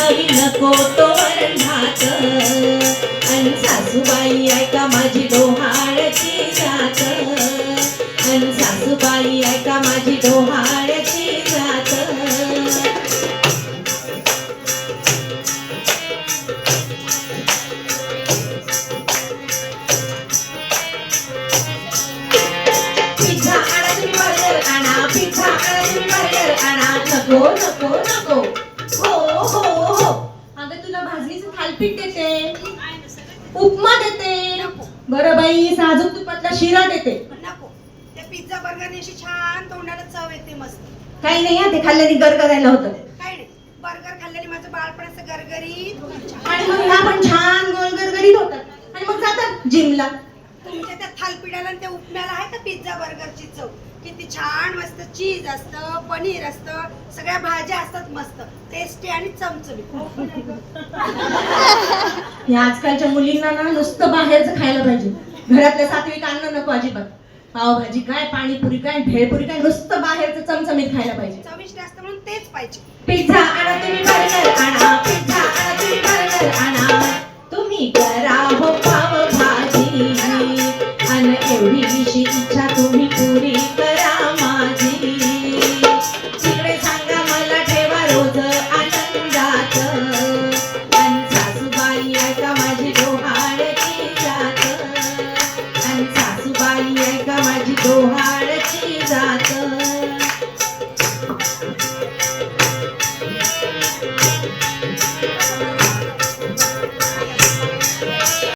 हवी नको तो वरण भात आणि सासूबाई ऐका माझी डोहाळ्याची जात? आणि सासूबाई ऐका माझी डोहाळ्याची जात? पिझ्झा आणा तुम्ही पिझ्झा आणा तुम्ही आणा. नको नको. थालपीठ देते. उपमा देते. बरं बाई साजूक तुपातला शिरा देते. नको. त्या पिझ्झा बर्गरने अशी छान तोंडाला चव येते मस्त. काही नाही हा ते खाल्ल्याने गरगरायला होतं. काय नाही. बर्गर खाल्ल्याने माझं बाळपण असं गरगरीत आणि मग ह्या पण छान गोल गरगरीत होतात आणि मग जातात जिमला. तुमच्या त्या थालपिठाला आणि त्या उपम्याला आहे का पिझ्झा बर्गरची चव? किती छान मस्त चीज असतं पनीर असतं सगळ्या भाज्या असतात मस्त. टेस्टी आणि चमचमीत. या आजकालच्या मुलींना ना नुसतं बाहेरचं खायला पाहिजे. घरातल्या सात्विक अन्न नको अजिबात. पावभाजी काय पाणीपुरी काय भेळपुरी काय नुसतं बाहेरचं चमचमीत खायला पाहिजे. चविष्ट असतं म्हणून तेच पाहिजे. पिझ्झा आणा तुम्ही बर्गर आणा पिझ्झा आणा तुम्ही बर्गर आणा. तुम्ही करा हो पाव भाजी अन एवढीशी इच्छा तुम्ही पुरी करा माझी. अन सासूबाई